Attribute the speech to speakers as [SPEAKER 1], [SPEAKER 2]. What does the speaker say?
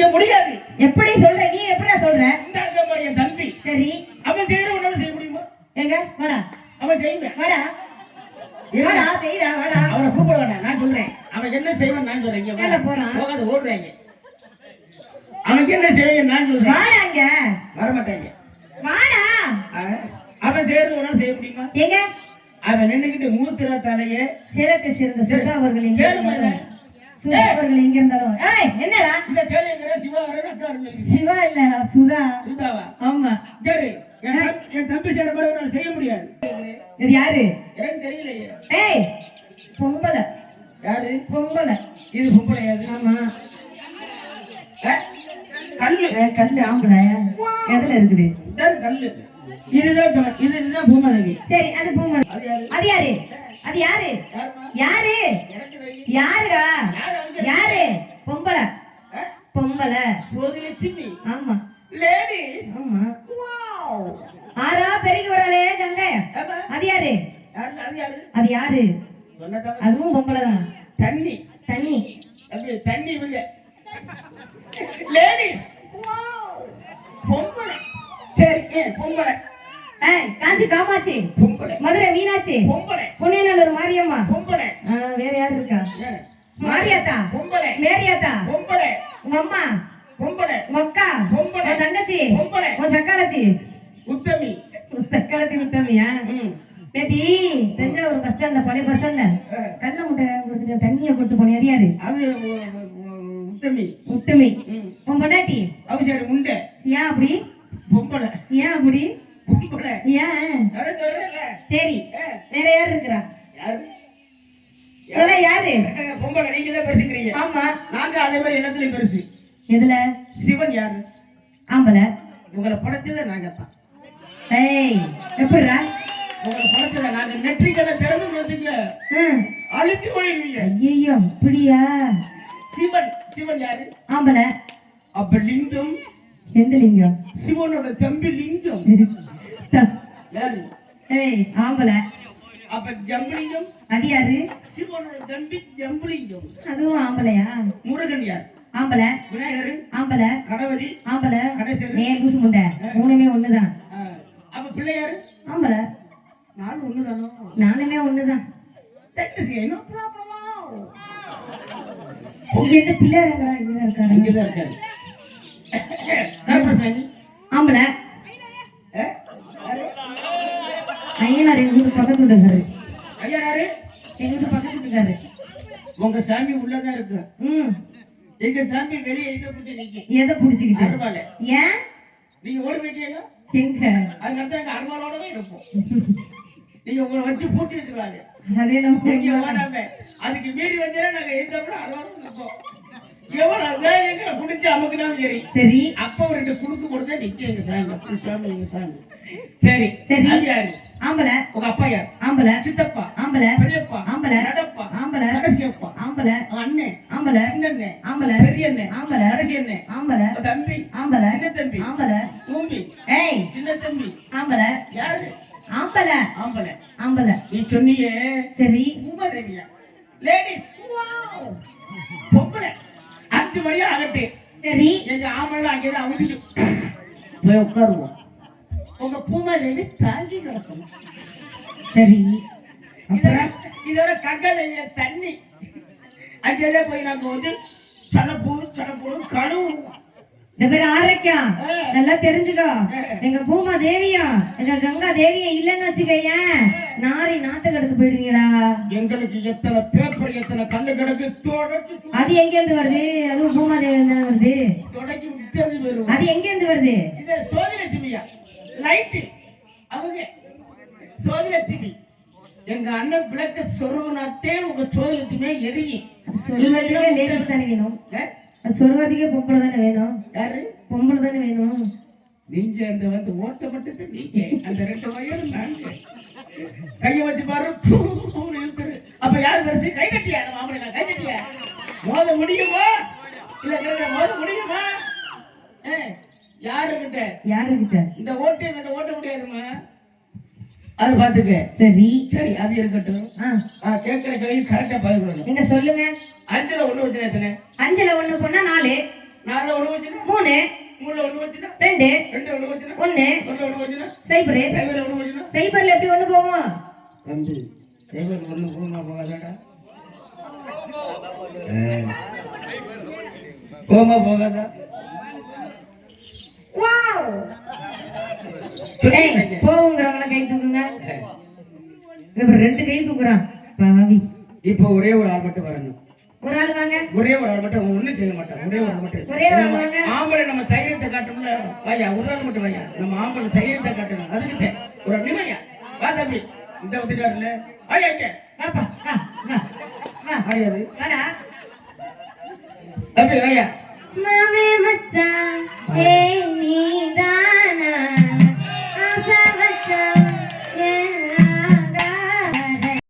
[SPEAKER 1] செய்ய முடியாது.
[SPEAKER 2] எப்படி சொல்ற? நீ எப்படிடா சொல்ற?
[SPEAKER 1] இந்த இருக்கமா என் தம்பி.
[SPEAKER 2] சரி.
[SPEAKER 1] அவன் செய்யற உன்னால செய்ய முடியுமா?
[SPEAKER 2] எங்க? வாடா.
[SPEAKER 1] அவன் செய்வேன்
[SPEAKER 2] வாடா.
[SPEAKER 1] கூப்பிட நான் சொல்றேன். அவன் என்ன செய்வான் நான் சொல்றேன். இங்க
[SPEAKER 2] மேல போறான்.
[SPEAKER 1] போகாத ஓடுறாங்க. அவனுக்கு என்ன செய்வேன் நான் சொல்றேன்.
[SPEAKER 2] வாடாங்க
[SPEAKER 1] வரமாட்டாங்க.
[SPEAKER 2] வாடா.
[SPEAKER 1] அவன் செய்யறது உன்னால செய்ய முடியுமா?
[SPEAKER 2] எங்க?
[SPEAKER 1] அவன் நின்னுக்கிட்டு மூத்திர தலையே
[SPEAKER 2] சிறத்தை சேர்ந்த சுதா அவர்கள் அவர்கள் எங்க இருந்தாலும். என்னடா?
[SPEAKER 1] கேளுங்கிற சிவா வரணும் அக்கா.
[SPEAKER 2] சிவா சுதா.
[SPEAKER 1] சுதாவா?
[SPEAKER 2] ஆமா.
[SPEAKER 1] சரி என் தம்பி- மாதிரி உன்னால செய்ய முடியாது.
[SPEAKER 2] இது யாரு?
[SPEAKER 1] எனக்கு தெரியலையே.
[SPEAKER 2] ஏய் பொம்பளை.
[SPEAKER 1] யாரு?
[SPEAKER 2] பொம்பளை.
[SPEAKER 1] இது பொம்பளையாது
[SPEAKER 2] ஆமா.
[SPEAKER 1] கல்லு.
[SPEAKER 2] கல்லு ஆம்பளை. எதுல இருக்குது?
[SPEAKER 1] கல்லு. இதுதான் கல்லு. இது இதுதான் பூமாதேவி.
[SPEAKER 2] சரி அது பூமலை
[SPEAKER 1] அது யாரு?
[SPEAKER 2] அது யாரு? யாரு? யாரு
[SPEAKER 1] அவங்க?
[SPEAKER 2] யாரு பொம்பளை
[SPEAKER 1] ஆ?
[SPEAKER 2] பொம்பளை
[SPEAKER 1] சோதிலட்சுமி
[SPEAKER 2] ஆமா
[SPEAKER 1] லேடிஸ்
[SPEAKER 2] ஆமா ஆறா பெருகி வரலே கங்கை
[SPEAKER 1] ஆமா.
[SPEAKER 2] அது யாரு?
[SPEAKER 1] அது யாரு?
[SPEAKER 2] அதுவும் பொம்பளை தான்
[SPEAKER 1] தண்ணி.
[SPEAKER 2] தண்ணி
[SPEAKER 1] தண்ணி லேடிஸ் பொம்பளை. சரி பொம்பளை?
[SPEAKER 2] காஞ்சி காமாட்சி. மதுரை மீனாட்சி. பொன்னைநல்லூர் மாரியம்மா. வேற யாரு இருக்கா? மாரியாத்தா. மேரியாத்தா. உங்க அம்மா. உங்க தங்கச்சி. உன் சக்காலத்தி.
[SPEAKER 1] உத்தமி.
[SPEAKER 2] சக்காலத்தி உத்தமியா? நேத்தி தஞ்சாவூர் பஸ் ஸ்டாண்ட்ல பழைய பஸ் ஸ்டாண்ட்ல. கடல முட்டை கொடுத்துட்டு தண்ணியை கொண்டு போனே அது யாரு?
[SPEAKER 1] அது உத்தமி.
[SPEAKER 2] உத்தமி. உன் பொண்டாட்டி?
[SPEAKER 1] அவ சரி உண்டை.
[SPEAKER 2] ஏன் அப்படி?
[SPEAKER 1] பொம்பளை.
[SPEAKER 2] ஏன் அப்படி?
[SPEAKER 1] பொம்பளை.
[SPEAKER 2] ஏன்? சரி வேற யார் இருக்கிறா?
[SPEAKER 1] யாரு?
[SPEAKER 2] இதெல்லாம் யாரு?
[SPEAKER 1] பொம்பளை நீங்க தான் பேசுகிறீங்க.
[SPEAKER 2] ஆமா.
[SPEAKER 1] நாங்க அதே மாதிரி எல்லாத்துலயும் பெருசு.
[SPEAKER 2] எதுல?
[SPEAKER 1] சிவன் யாரு?
[SPEAKER 2] ஆம்பளை.
[SPEAKER 1] உங்களை படைச்சதே நாங்க தான்
[SPEAKER 2] ஏய் எப்படிடா?
[SPEAKER 1] உங்களை படைச்சத நாங்க நெற்றிகளை திறந்து கொடுத்தீங்க
[SPEAKER 2] ம்.
[SPEAKER 1] அழிச்சு போயிருவீங்க.
[SPEAKER 2] ஐயோ அப்படியா
[SPEAKER 1] சிவன் சிவன் யாரு?
[SPEAKER 2] ஆம்பளை.
[SPEAKER 1] அப்ப லிங்கம்.
[SPEAKER 2] எந்த லிங்கம்?
[SPEAKER 1] சிவனோட தம்பி லிங்கம். யாரு?
[SPEAKER 2] ஏய் ஆம்பளை.
[SPEAKER 1] அப்ப ஜம்புலிங்கம்.
[SPEAKER 2] அது யாரு?
[SPEAKER 1] சிவனோட தம்பி ஜம்புலிங்கம்.
[SPEAKER 2] அதுவும் ஆம்பளையா?
[SPEAKER 1] முருகன் யார்?
[SPEAKER 2] ஆம்பளை.
[SPEAKER 1] விநாயகர்.
[SPEAKER 2] ஆம்பளை.
[SPEAKER 1] கணபதி.
[SPEAKER 2] ஆம்பளை.
[SPEAKER 1] கணேசர்.
[SPEAKER 2] ஏ லூசு முண்டை? மூணுமே ஒண்ணுதான்.
[SPEAKER 1] அப்ப பிள்ளையாரு?
[SPEAKER 2] ஆம்பளை.
[SPEAKER 1] நாலு ஒண்ணுதானோ?
[SPEAKER 2] நானுமே ஒண்ணுதான். இங்க இருந்து பிள்ளையாரங்களா இங்கதான் இருக்காரு
[SPEAKER 1] இங்கதான் இருக்காரு கருப்பசாமி
[SPEAKER 2] ஆம்பளை? ஐயனார் எங்க வீட்டு பக்கத்து வீட்டுக்காரு
[SPEAKER 1] ஐயா யாரு?
[SPEAKER 2] எங்க வீட்டு பக்கத்து வீட்டுக்காரு
[SPEAKER 1] உங்க சாமி உள்ளதான் இருக்கு.
[SPEAKER 2] ம்.
[SPEAKER 1] எங்க சாமி வெளியே இதை பிடிச்சி நிக்க
[SPEAKER 2] எதை புடிச்சுக்கிட்டு?
[SPEAKER 1] அருவால
[SPEAKER 2] ஏன்?
[SPEAKER 1] நீங்க ஓடி போயிட்டீங்க
[SPEAKER 2] எங்க?
[SPEAKER 1] அதனால தான் எங்க அருவாலோடவே இருப்போம். நீங்க உங்களை வச்சு பூட்டி
[SPEAKER 2] அதே நம்ம
[SPEAKER 1] எங்க ஓடாம அதுக்கு மீறி வந்தா நாங்க கூட அருவாலோட இருப்போம் எவ்வளவு வேலைங்களை பிடிச்சி அமுக்குனாலும் சரி.
[SPEAKER 2] சரி.
[SPEAKER 1] அப்ப ரெண்டு குடுக்கு கொடுத்தா நிக்க எங்க சாமி. அப்படி சாமி எங்க சாமி. சரி.
[SPEAKER 2] சரி.
[SPEAKER 1] அது யாரு?
[SPEAKER 2] ஆம்பளை.
[SPEAKER 1] உங்க அப்பா யார்?
[SPEAKER 2] ஆம்பளை.
[SPEAKER 1] சித்தப்பா.
[SPEAKER 2] ஆம்பளை.
[SPEAKER 1] பெரியப்பா.
[SPEAKER 2] ஆம்பளை.
[SPEAKER 1] நடப்பா.
[SPEAKER 2] ஆம்பளை.
[SPEAKER 1] கடைசி அப்பா.
[SPEAKER 2] ஆம்பளை.
[SPEAKER 1] அண்ணன்
[SPEAKER 2] ஆம்பளை.
[SPEAKER 1] சின்னண்ணே.
[SPEAKER 2] ஆம்பளை.
[SPEAKER 1] பெரிய அண்ணன்
[SPEAKER 2] ஆம்பளை.
[SPEAKER 1] கடைசி அண்ணன்
[SPEAKER 2] ஆம்பளை.
[SPEAKER 1] தம்பி.
[SPEAKER 2] ஆம்பளை.
[SPEAKER 1] சின்ன தம்பி.
[SPEAKER 2] ஆம்பளை.
[SPEAKER 1] தூம்பி.
[SPEAKER 2] ஏய்.
[SPEAKER 1] சின்ன தம்பி.
[SPEAKER 2] ஆம்பளை.
[SPEAKER 1] யாரு?
[SPEAKER 2] ஆம்பளை.
[SPEAKER 1] ஆம்பளை.
[SPEAKER 2] ஆம்பளை.
[SPEAKER 1] நீ சொன்னியே
[SPEAKER 2] சரி.
[SPEAKER 1] உமாதேவியா லேடிஸ் பொம்பளை. அஞ்சு மணியா ஆகட்டு
[SPEAKER 2] சரி.
[SPEAKER 1] எங்க ஆம்பளை அங்கேதான் அவுத்துட்டு போய் உட்காருவோம். உங்க பூமாதேவி தாங்கி கிடக்கணும்
[SPEAKER 2] சரி.
[SPEAKER 1] இதோட கங்கதேவிய தண்ணி. அங்கேதான் போய் நாங்க வந்து சனப்பூ சனப்பூ கழுவுவோம்.
[SPEAKER 2] இந்த பேர் ஆரோக்கியம்
[SPEAKER 1] ஆ.
[SPEAKER 2] நல்லா தெரிஞ்சுக்கோ. எங்க பூமா தேவியும் எங்க கங்கா தேவியும் இல்லைன்னு வச்சுக்கயேன் நாரி நாத்த கடத்து போயிடுவீங்களா?
[SPEAKER 1] எங்களுக்கு எத்தனை பேப்பர் எத்தனை கல்லு கிடக்கு?
[SPEAKER 2] அது எங்க இருந்து வருது? அதுவும் பூமா தேவி தானே வருது? அது எங்க இருந்து வருது?
[SPEAKER 1] இது சோதிலட்சுமியா? லைட்டு அவங்க சோதிலட்சுமி. எங்க அண்ணன் விளக்க சொருவனாத்தே உங்க சோதிலட்சுமியா எரியும்.
[SPEAKER 2] சொல்றதுக்கே லேடிஸ் தானே வேணும். சொல்றதுக்கே பொம்பளை தானே வேணும்.
[SPEAKER 1] யாரு?
[SPEAKER 2] பொம்பளை தானே வேணும்.
[SPEAKER 1] நீங்க அந்த வந்து ஓட்டப்பட்டது நீங்க. அந்த ரெண்டு வயலும் நாங்க. கைய வச்சு பாரு. இழுத்துரு. அப்ப யாரு வரிசை கை கட்டியா நம்ம கை கட்டியா மோத முடியுமா? இல்ல கேட்க மோத முடியுமா? ஏ, யாருகிட்ட?
[SPEAKER 2] யாருகிட்ட?
[SPEAKER 1] இந்த ஓட்டு ஓட்ட முடியாதுமா அது பாத்துக்க.
[SPEAKER 2] சரி.
[SPEAKER 1] சரி அது இருக்கட்டும். கேட்கிற கேள்வி கரெக்டா பதில்
[SPEAKER 2] நீங்க சொல்லுங்க.
[SPEAKER 1] அஞ்சுல ஒண்ணு வச்சு எத்தனை?
[SPEAKER 2] அஞ்சுல ஒண்ணு பொண்ணா நாலு.
[SPEAKER 1] நாலுல ஒண்ணு வச்சுனா?
[SPEAKER 2] மூணு.
[SPEAKER 1] மூணுல ஒண்ணு வச்சுனா?
[SPEAKER 2] ரெண்டு.
[SPEAKER 1] ரெண்டு ஒண்ணு வச்சுனா?
[SPEAKER 2] ஒண்ணு.
[SPEAKER 1] ஒண்ணு ஒண்ணு வச்சுனா?
[SPEAKER 2] சைபரு.
[SPEAKER 1] சைபர் ஒண்ணு வச்சுனா?
[SPEAKER 2] சைபர்ல எப்படி ஒண்ணு போவோம்
[SPEAKER 1] தம்பி சைபர் ஒண்ணு போகுமா போகாதாடா? கோமா போகாதா?
[SPEAKER 2] ஏய் போவோங்கிறவங்கள கை தூக்குங்க. ரெண்டு கை தூக்குறான். பாவி.
[SPEAKER 1] இப்போ ஒரே ஒரு ஆள் மட்டும் வரணும்.
[SPEAKER 2] ஒரு ஆள் வாங்க.
[SPEAKER 1] ஒரே ஒரு ஆள் மட்டும் ஒண்ணும் செய்ய மாட்டான். ஒரே ஒரு ஆள் மட்டும்.
[SPEAKER 2] ஒரே ஒரு ஆள் வாங்க.
[SPEAKER 1] ஆம்பளை நம்ம தைரியத்தை காட்டணும்ல வாயா ஒரு ஆள் மட்டும் வாயா. நம்ம ஆம்பளை தைரியத்தை காட்டணும் அதுக்கு ஒரு ஆள் நிமையா வா தம்பி. இந்த வந்துட்டாருல ஐயா
[SPEAKER 2] வாப்பா வாடா.
[SPEAKER 1] தம்பி
[SPEAKER 2] மாமே மச்சான்.